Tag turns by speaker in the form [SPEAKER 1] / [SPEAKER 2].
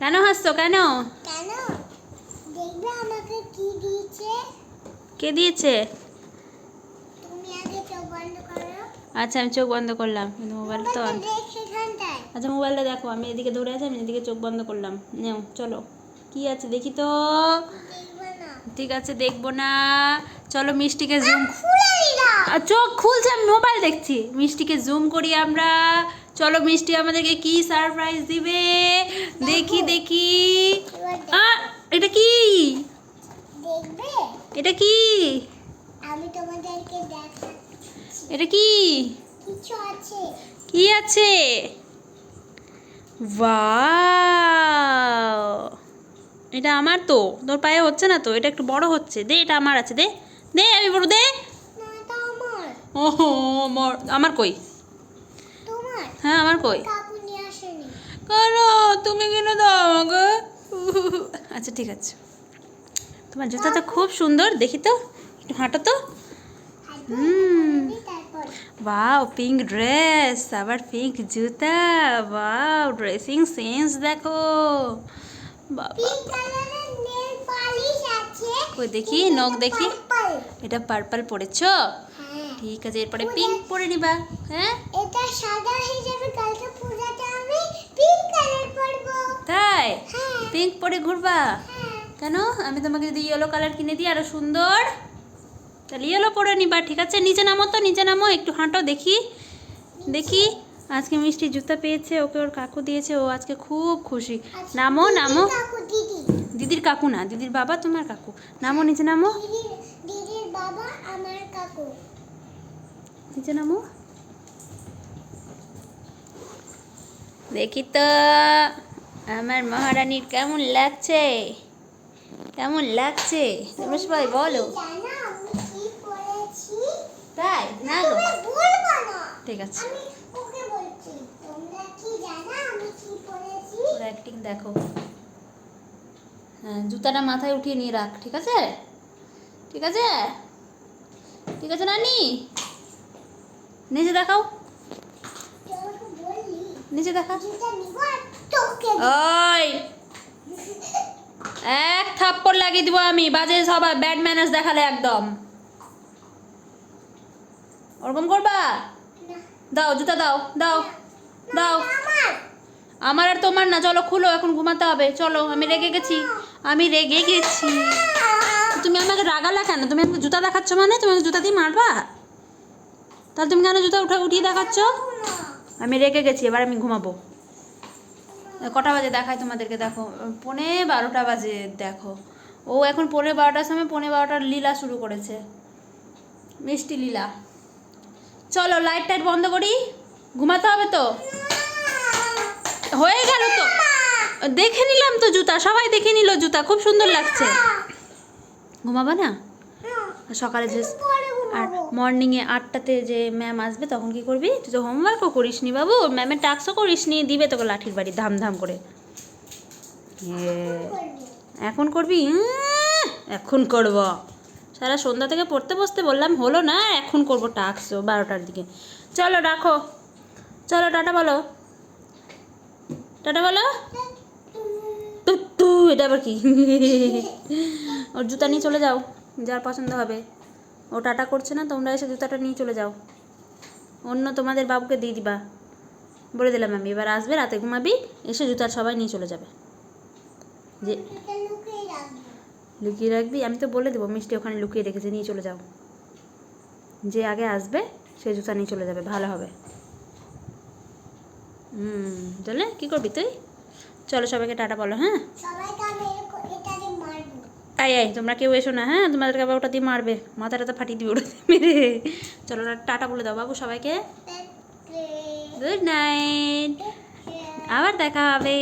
[SPEAKER 1] কেন হাসছো? কেন?
[SPEAKER 2] কেন দেখবে আমাকে কি দিয়েছে?
[SPEAKER 1] কে দিয়েছে
[SPEAKER 2] তুমি আগে চোখ বন্ধ করো
[SPEAKER 1] আচ্ছা আমি চোখ বন্ধ করলাম। কিন্তু মোবাইল তো আচ্ছা মোবাইলটা দেখো আমি এদিকে দৌড়ে আছি আমি এদিকে চোখ বন্ধ করলাম। নেও চলো। কি আছে দেখি তো। ঠিক আছে দেখব না। চলো মিষ্টিকে জুম চোখ খুলছে আমি মোবাইল দেখছি। মিষ্টিকে জুম করি আমরা। চলো মিষ্টি আমাদেরকে কি সারপ্রাইজ দিবে? দেখি দেখি। আ, এটা কি? এটা কি?
[SPEAKER 2] আমি তোমাদেরকে
[SPEAKER 1] এটা কি?
[SPEAKER 2] কিছু আছে।
[SPEAKER 1] কি আছে? ওয়াও এটা আমার তো। তোর পায়ে হচ্ছে না তো? এটা একটু বড় হচ্ছে। দে এটা আমার আছে। দে দে আমি বড় দে। ওহো আমার কই?
[SPEAKER 2] তোমার?
[SPEAKER 1] হ্যাঁ আমার কই? কেন তুমি কিনে দাও আমাকে। আচ্ছা ঠিক আছে। তোমার জুতা তো খুব সুন্দর দেখি তো একটু হাঁটো তো। হুম।
[SPEAKER 2] তারপর।
[SPEAKER 1] পিঙ্ক ড্রেস আবার পিঙ্ক জুতা। ওয়াও ড্রেসিং সেন্স দেখো। বাবা। কই দেখি নখ দেখি। এটা পার্পল পরেছো?
[SPEAKER 2] হ্যাঁ।
[SPEAKER 1] ঠিক আছে এরপরে পিঙ্ক পরে নিবা হ্যাঁ?
[SPEAKER 2] এটা সাদা হিসেবে কালকে পূজাতে আমি পিঙ্ক কালার পরবো।
[SPEAKER 1] তাই?
[SPEAKER 2] হ্যাঁ।
[SPEAKER 1] পিঙ্ক পরে ঘুরবা?
[SPEAKER 2] হ্যাঁ।
[SPEAKER 1] কেন? আমি তোমাকে যদি ইয়েলো কালার কিনে দিই আরও সুন্দর। তাহলে ইয়েলো পরে নিবা ঠিক আছে? নিচে নামো তো নিচে নামো একটু হাঁটো দেখি। দেখি আজকে মিষ্টি জুতা পেয়েছে ওকে ওর কাকু দিয়েছে ও আজকে খুব খুশি।
[SPEAKER 2] আচ্ছা,
[SPEAKER 1] নামো নামো। দিদির কাকু না দিদির বাবা তোমার কাকু। নামো নিচে নামো।
[SPEAKER 2] দিদির বাবা আমার কাকু।
[SPEAKER 1] নামো। দেখি তো আমার মহারানীর কেমন লাগছে? কেমন লাগছে? তোমরা সবাই বলো। তাই? না গো। ঠিক আছে। অ্যাক্টিং দেখো। হ্যাঁ জুতাটা মাথায় উঠিয়ে নিয়ে রাখ ঠিক আছে? ঠিক আছে? ঠিক আছে নানি? নিচে দেখাও। নিচে দেখা। ওই। এক থাপ্পড় লাগিয়ে দিব আমি, বাজে সবাই ব্যাড ম্যানেজ দেখালে একদম। ওরকম করবা? দাও, জুতা দাও দাও দাও।
[SPEAKER 2] আমার
[SPEAKER 1] আর তোমার না, চলো খুলো, এখন ঘুমাতে হবে। চলো, আমি রেগে গেছি, আমি রেগে গেছি। তুমি আমাকে রাগালা কেন? তুমি আমাকে জুতা দেখাচ্ছ মানে? তুমি জুতা দিয়ে মারবা? তাহলে তুমি কেন জুতা উঠা উঠিয়ে দেখাচ্ছ? আমি রেখে গেছি, এবার আমি ঘুমাবো। কটা বাজে? দেখায় তোমাদেরকে, দেখো। পনে বারোটা বাজে, দেখো। ও এখন পৌনে বারোটার সময় পৌনে বারোটার লীলা শুরু করেছে। মিষ্টি লীলা। চলো লাইট টাইট বন্ধ করি। ঘুমাতে হবে তো? হয়ে গেল তো? দেখে নিলাম তো জুতা, সবাই দেখে নিল জুতা, খুব সুন্দর লাগছে। ঘুমাবা না? সকালে যে আর মর্নিংয়ে আটটাতে যে ম্যাম আসবে তখন কি করবি? তুই তো হোমওয়ার্কও করিস নি বাবু। ম্যামের টাস্কও করিস নি দিবে তোকে লাঠির বাড়ি ধাম ধাম করে। Yeah. এখন করবি? এখন করব। সারা সন্ধ্যা থেকে পড়তে বসতে বললাম হলো না এখন করব টাস্ক বারোটার দিকে। চলো রাখো। চলো টাটা বলো। টাটা বলো। টুট্টু এটা আবার কি? ওর জুতা নিয়ে চলে যাও। যার পছন্দ হবে। ও টাটা করছে না, তোমরা এসে জুতাটা নিয়ে চলে যাও। অন্য তোমাদের বাবুকে দিয়ে দিবা। বলে দিলাম আমি, এবার আসবে, রাতে ঘুমাবি, এসে জুতার সবাই নিয়ে চলে যাবে। যে
[SPEAKER 2] লুকিয়ে রাখবি,
[SPEAKER 1] আমি তো বলে দেবো, মিষ্টি ওখানে লুকিয়ে রেখেছে, নিয়ে চলে যাও। যে আগে আসবে, সে জুতা নিয়ে চলে যাবে, ভালো হবে। হুম, তাহলে কী করবি তুই? চলো সবাইকে টাটা বলো হ্যাঁ? আই আই তোমরা কেউ এসো না হ্যাঁ? তোমাদেরকে আবার ওটা দিয়ে মারবে। মাথাটা তো ফাটিয়ে দিবে ওটা মেরে। চলো টাটা বলে দাও বাবু সবাইকে। গুড নাইট আবার দেখা হবে।